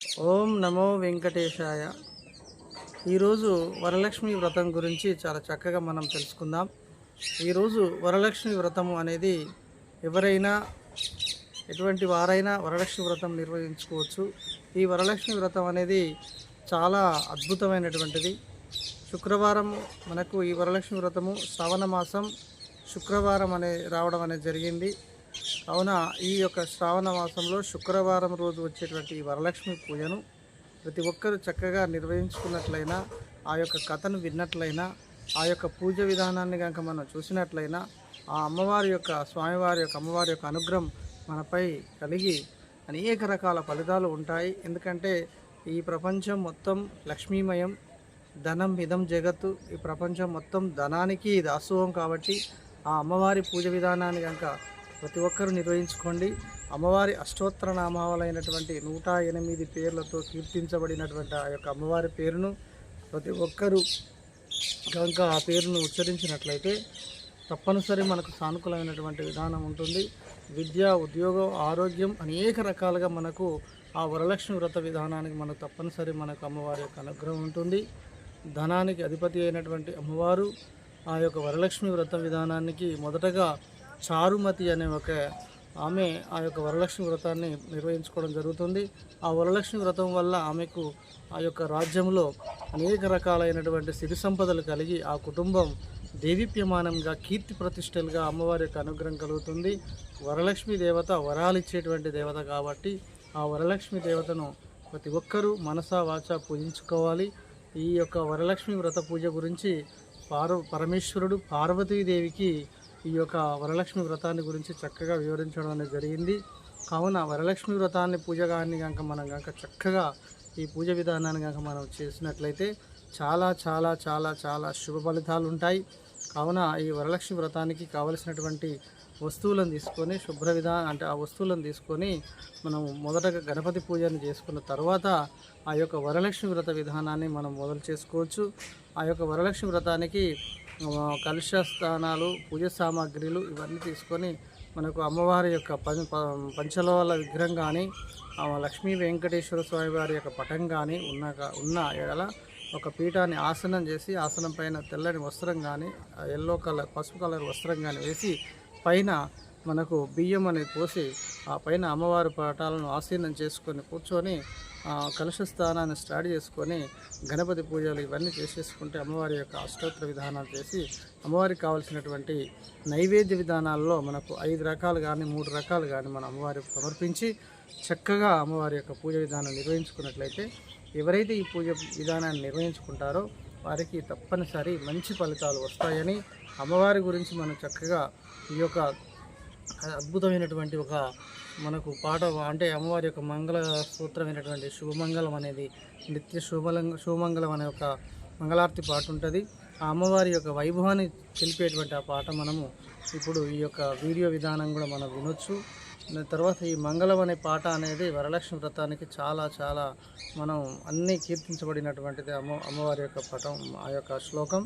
ఓం నమో వెంకటేశాయ. ఈరోజు వరలక్ష్మి వ్రతం గురించి చాలా చక్కగా మనం తెలుసుకుందాం. ఈరోజు వరలక్ష్మి వ్రతము అనేది ఎవరైనా ఎటువంటి వారైనా వరలక్ష్మి వ్రతం నిర్వహించుకోవచ్చు. ఈ వరలక్ష్మి వ్రతం అనేది చాలా అద్భుతమైనటువంటిది. శుక్రవారం మనకు ఈ వరలక్ష్మి వ్రతము శ్రావణ మాసం శుక్రవారం అనే రావడం అనేది జరిగింది. కావున ఈ యొక్క శ్రావణ మాసంలో శుక్రవారం రోజు వచ్చేటువంటి వరలక్ష్మి పూజను ప్రతి ఒక్కరూ చక్కగా నిర్వహించుకున్నట్లయినా ఆ యొక్క కథను విన్నట్లయినా ఆ యొక్క పూజ విధానాన్ని కనుక మనం చూసినట్లయినా ఆ అమ్మవారి యొక్క స్వామివారి యొక్క అమ్మవారి యొక్క అనుగ్రహం మనపై కలిగి అనేక రకాల ఫలితాలు ఉంటాయి. ఎందుకంటే ఈ ప్రపంచం మొత్తం లక్ష్మీమయం ధనం ఇదం జగత్తు ఈ ప్రపంచం మొత్తం ధనానికి దాసోహం కాబట్టి ఆ అమ్మవారి పూజ విధానాన్ని కనుక ప్రతి ఒక్కరూ నిర్వహించుకోండి. అమ్మవారి అష్టోత్తర నామాలైనటువంటి నూట ఎనిమిది పేర్లతో కీర్తించబడినటువంటి ఆ యొక్క అమ్మవారి పేరును ప్రతి ఒక్కరూ కనుక ఆ పేరును ఉచ్చరించినట్లయితే తప్పనిసరి మనకు సానుకూలమైనటువంటి విధానం ఉంటుంది. విద్య ఉద్యోగం ఆరోగ్యం అనేక రకాలుగా మనకు ఆ వరలక్ష్మి వ్రత విధానానికి మనకు తప్పనిసరి మనకు అమ్మవారి యొక్క అనుగ్రహం ఉంటుంది. ధనానికి అధిపతి అయినటువంటి అమ్మవారు ఆ యొక్క వరలక్ష్మి వ్రత విధానానికి మొదటగా చారుమతి అనే ఒక ఆమె ఆ యొక్క వరలక్ష్మి వ్రతాన్ని నిర్వహించుకోవడం జరుగుతుంది. ఆ వరలక్ష్మి వ్రతం వల్ల ఆమెకు ఆ యొక్క రాజ్యంలో అనేక రకాలైనటువంటి సిరి సంపదలు కలిగి ఆ కుటుంబం దేవీప్యమానంగా కీర్తి ప్రతిష్టలుగా అమ్మవారి యొక్క అనుగ్రహం కలుగుతుంది. వరలక్ష్మి దేవత వరాలు ఇచ్చేటువంటి దేవత కాబట్టి ఆ వరలక్ష్మి దేవతను ప్రతి ఒక్కరూ మనసా వాచ పూజించుకోవాలి. ఈ యొక్క వరలక్ష్మి వ్రత పూజ గురించి పార్వ పరమేశ్వరుడు పార్వతీదేవికి ఈ యొక్క వరలక్ష్మి వ్రతాన్ని గురించి చక్కగా వివరించడం అనేది జరిగింది. కావున వరలక్ష్మి వ్రతాన్ని పూజగాన్ని కనుక మనం కనుక చక్కగా ఈ పూజ విధానాన్ని కనుక మనం చేసినట్లయితే చాలా చాలా చాలా చాలా శుభ ఫలితాలు ఉంటాయి. కావున ఈ వరలక్ష్మి వ్రతానికి కావలసినటువంటి వస్తువులను తీసుకొని శుభ్ర విధానం అంటే ఆ వస్తువులను తీసుకొని మనం మొదటగా గణపతి పూజను చేసుకున్న తర్వాత ఆ యొక్క వరలక్ష్మి వ్రత విధానాన్ని మనం మొదలు చేసుకోవచ్చు. ఆ యొక్క వరలక్ష్మి వ్రతానికి కలుష స్థానాలు పూజ సామాగ్రిలు ఇవన్నీ తీసుకొని మనకు అమ్మవారి యొక్క పం విగ్రహం కానీ లక్ష్మీ వెంకటేశ్వర స్వామి వారి యొక్క పటం కానీ ఉన్న ఉన్న ఎడల ఒక పీఠాన్ని ఆసనం చేసి ఆసనం పైన తెల్లని వస్త్రం కానీ ఎల్లో కలర్ పసుపు కలర్ వస్త్రం కానీ వేసి పైన మనకు బియ్యం అనేది పోసి ఆ పైన అమ్మవారి పటాలను ఆసీనం చేసుకొని కూర్చొని కలుష స్థానాన్ని స్టార్ట్ చేసుకొని గణపతి పూజలు ఇవన్నీ చేసేసుకుంటే అమ్మవారి యొక్క అష్టోత్తర విధానాలు చేసి అమ్మవారికి కావాల్సినటువంటి నైవేద్య విధానాల్లో మనకు ఐదు రకాలు కానీ మూడు రకాలు కానీ మన అమ్మవారికి సమర్పించి చక్కగా అమ్మవారి యొక్క పూజ విధానం నిర్వహించుకున్నట్లయితే ఎవరైతే ఈ పూజ విధానాన్ని నిర్వహించుకుంటారో వారికి తప్పనిసరి మంచి ఫలితాలు వస్తాయని అమ్మవారి గురించి మనం చక్కగా ఈ యొక్క అద్భుతమైనటువంటి ఒక మనకు పాట అంటే అమ్మవారి యొక్క మంగళ సూత్రమైనటువంటి శుభమంగళం అనేది నిత్య శుభలంగ శుభమంగళం అనే ఒక మంగళార్తి పాట ఉంటుంది. ఆ అమ్మవారి యొక్క వైభవాన్ని తెలిపేటువంటి ఆ పాట మనము ఇప్పుడు ఈ యొక్క వీడియో విధానం కూడా మనం వినొచ్చు. తర్వాత ఈ మంగళం అనే పాట అనేది వరలక్ష్మి వ్రతానికి చాలా చాలా మనం అన్నీ కీర్తించబడినటువంటిది అమ్మ అమ్మవారి యొక్క పటం ఆ యొక్క శ్లోకం.